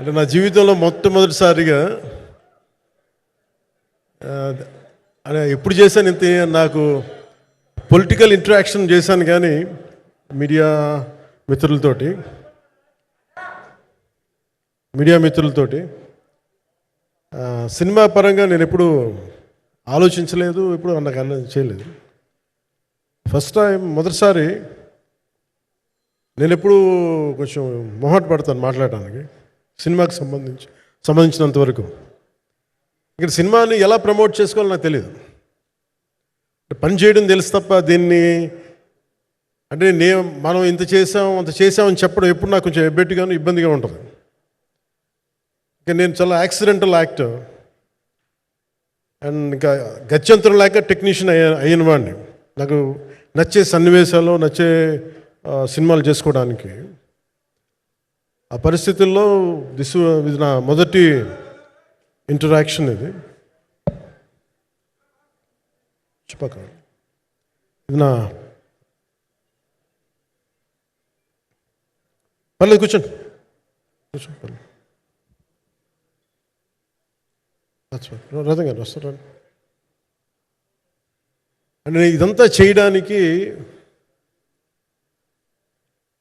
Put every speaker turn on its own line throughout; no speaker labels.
అంటే నా జీవితంలో మొట్టమొదటిసారిగా అదే ఎప్పుడు చేశాను ఇంత నాకు పొలిటికల్ ఇంటరాక్షన్ చేశాను కానీ మీడియా మిత్రులతోటి మీడియా మిత్రులతోటి సినిమా పరంగా నేను ఎప్పుడు ఆలోచించలేదు ఎప్పుడు నాకు అన్న చేయలేదు. ఫస్ట్ టైం మొదటిసారి నేను ఎప్పుడు కొంచెం మొహట్ పడతాను మాట్లాడడానికి సినిమాకి సంబంధించి సంబంధించినంత వరకు. ఇక్కడ సినిమాని ఎలా ప్రమోట్ చేసుకోవాలో నాకు తెలియదు పని చేయడం తెలుసు తప్ప దీన్ని అంటే నే మనం ఇంత చేసాం అంత చేసామని చెప్పడం ఎప్పుడు నాకు కొంచెం ఎబ్బెట్టుగాను ఇబ్బందిగా ఉంటుంది. ఇంకా నేను చాలా యాక్సిడెంటల్ యాక్టర్ అండ్ ఇంకా గత్యంతరం లేక టెక్నీషియన్ అయ్యా అయిన వాడిని. నాకు నచ్చే సన్నివేశాలు నచ్చే సినిమాలు చేసుకోవడానికి. ఆ పరిస్థితుల్లో దిస్ ఇది నా మొదటి ఇంటరాక్షన్ ఇది. చెప్పక ఇది నా పర్లేదు కూర్చోండి. కూర్చోండి పర్లేదు. రథం గారు వస్తారు? అంటే నేను ఇదంతా చేయడానికి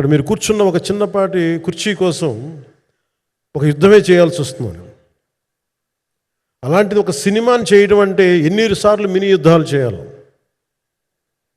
ఇక్కడ మీరు కూర్చున్న ఒక చిన్నపాటి కుర్చీ కోసం ఒక యుద్ధమే చేయాల్సి వస్తున్నాను అలాంటిది ఒక సినిమాని చేయడం అంటే ఎన్ని సార్లు మినీ యుద్ధాలు చేయాలి?